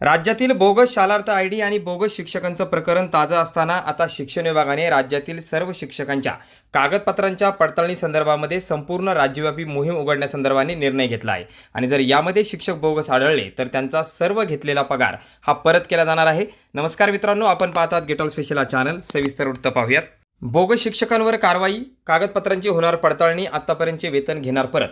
राज्यातील bogus Shalarth I D आणि bogus शिक्षकांचं प्रकरण ताजं असताना आता शिक्षण विभागाने राज्यातील सर्व शिक्षकांच्या कागदपत्रांच्या पडताळणी संदर्भामध्ये संपूर्ण राज्यव्यापी मोहीम उघडण्यासंदर्भाने निर्णय घेतला आहे. आणि जर यामध्ये शिक्षक बोगस आढळले तर त्यांचा सर्व घेतलेला पगार हा परत केला जाणार आहे. नमस्कार मित्रांनो आपण पाहतात गेटॉल स्पेशल चॅनल सविस्तर वृत्त पाहूयात. बोगस शिक्षकांवर कारवाई कागदपत्रांची होणार पडताळणी आतापर्यंतचे वेतन घेणार परत.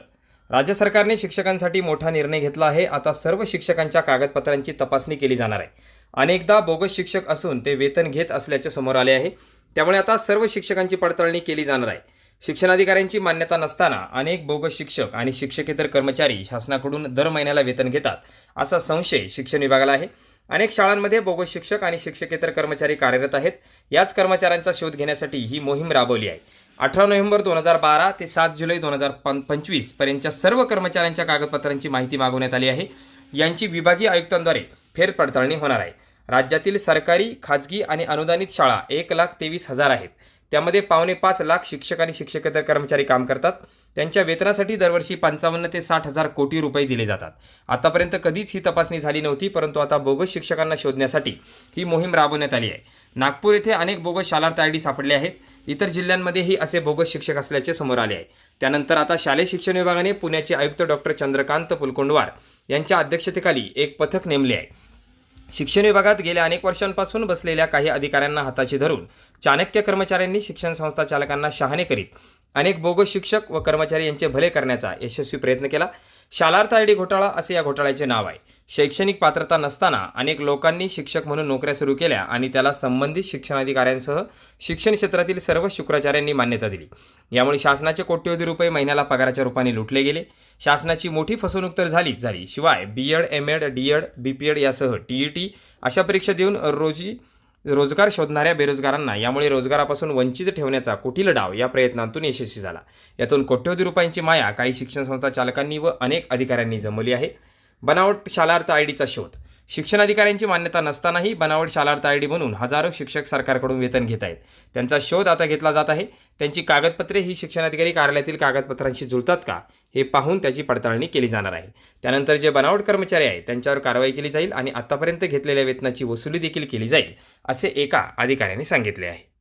राज्य सरकारने शिक्षकांसाठी मोठा निर्णय घेतला आहे. आता सर्व शिक्षकांच्या कागदपत्रांची तपासणी केली जाणार आहे. अनेकदा बोगस शिक्षक असून ते वेतन घेत असल्याचे समोर आले आहे. त्यामुळे आता सर्व शिक्षकांची पडताळणी केली जाणार आहे. शिक्षणाधिकाऱ्यांची मान्यता नसताना अनेक बोगस शिक्षक आणि शिक्षकेतर कर्मचारी शासनाकडून दर महिन्याला वेतन घेतात असा संशय शिक्षण विभागाला आहे. अनेक शाळांमध्ये बोगस शिक्षक आणि शिक्षकेतर कर्मचारी कार्यरत आहेत. याच कर्मचाऱ्यांचा शोध घेण्यासाठी ही मोहीम राबवली आहे. अठरा नोव्हेंबर दोन हजार बारा ते सात जुलै दोन हजार पं पंचवीस पर्यंतच्या सर्व कर्मचाऱ्यांच्या कागदपत्रांची माहिती मागवण्यात आली आहे. यांची विभागीय आयुक्तांद्वारे फेरपडताळणी होणार आहे. राज्यातील सरकारी खाजगी आणि अनुदानित शाळा एक लाख तेवीस हजार आहेत. त्यामध्ये पावणे पाच लाख शिक्षक आणि शिक्षकेतर कर्मचारी काम करतात. त्यांच्या वेतनासाठी दरवर्षी पंचावन्न ते साठ हजार कोटी रुपये दिले जातात. आतापर्यंत कधीच ही तपासणी झाली नव्हती परंतु आता बोगस शिक्षकांना शोधण्यासाठी ही मोहीम राबवण्यात आली आहे. नागपूर येथे अनेक बोगस शालार्थ आय डी सापडले आहेत. इतर जिल्ह्यांमध्येही असे बोगस शिक्षक असल्याचे समोर आले आहे. त्यानंतर आता शालेय शिक्षण विभागाने पुण्याचे आयुक्त डॉक्टर चंद्रकांत पुलकोंडवार यांच्या अध्यक्षतेखाली एक पथक नेमले आहे. शिक्षण विभागात गेल्या अनेक वर्षांपासून बसलेल्या काही अधिकाऱ्यांना हाताशी धरून चाणक्य कर्मचाऱ्यांनी शिक्षण संस्था चालकांना शहाणे करीत अनेक बोगस शिक्षक व कर्मचारी यांचे भले करण्याचा यशस्वी प्रयत्न केला. शालार्थ आय डी घोटाळा असे या घोटाळ्याचे नाव आहे. शैक्षणिक पात्रता नसताना अनेक लोकांनी शिक्षक म्हणून नोकऱ्या सुरू केल्या आणि त्याला संबंधित शिक्षणाधिकाऱ्यांसह शिक्षण क्षेत्रातील सर्व शुक्राचार्यांनी मान्यता दिली. यामुळे शासनाचे कोट्यवधी रुपये महिन्याला पगाराच्या रूपाने लुटले गेले. शासनाची मोठी फसवणूक तर झालीच झाली. शिवाय B Ed M Ed D Ed B P Ed यासह टी ई टी अशा परीक्षा देऊन रोजी रोजगार शोधणाऱ्या बेरोजगारांना यामुळे रोजगारापासून वंचित ठेवण्याचा कुटील डाव या प्रयत्नांतून यशस्वी झाला. यातून कोट्यवधी रुपयांची माया काही शिक्षण संस्था चालकांनी व अनेक अधिकाऱ्यांनी जमवली आहे. बनावट शालार्थ आय डीचा शोध शिक्षणाधिकाऱ्यांची मान्यता नसतानाही बनावट शालार्थ आय डी बनून हजारो शिक्षक सरकारकडून वेतन घेत आहेत. त्यांचा शोध आता घेतला जात आहे. त्यांची कागदपत्रे ही शिक्षणाधिकारी कार्यालयातील कागदपत्रांशी जुळतात का हे पाहून त्याची पडताळणी केली जाणार आहे. त्यानंतर जे बनावट कर्मचारी आहेत त्यांच्यावर कारवाई केली जाईल आणि आतापर्यंत घेतलेल्या वेतनाची वसुली देखील केली जाईल असे एका अधिकाऱ्याने सांगितले आहे.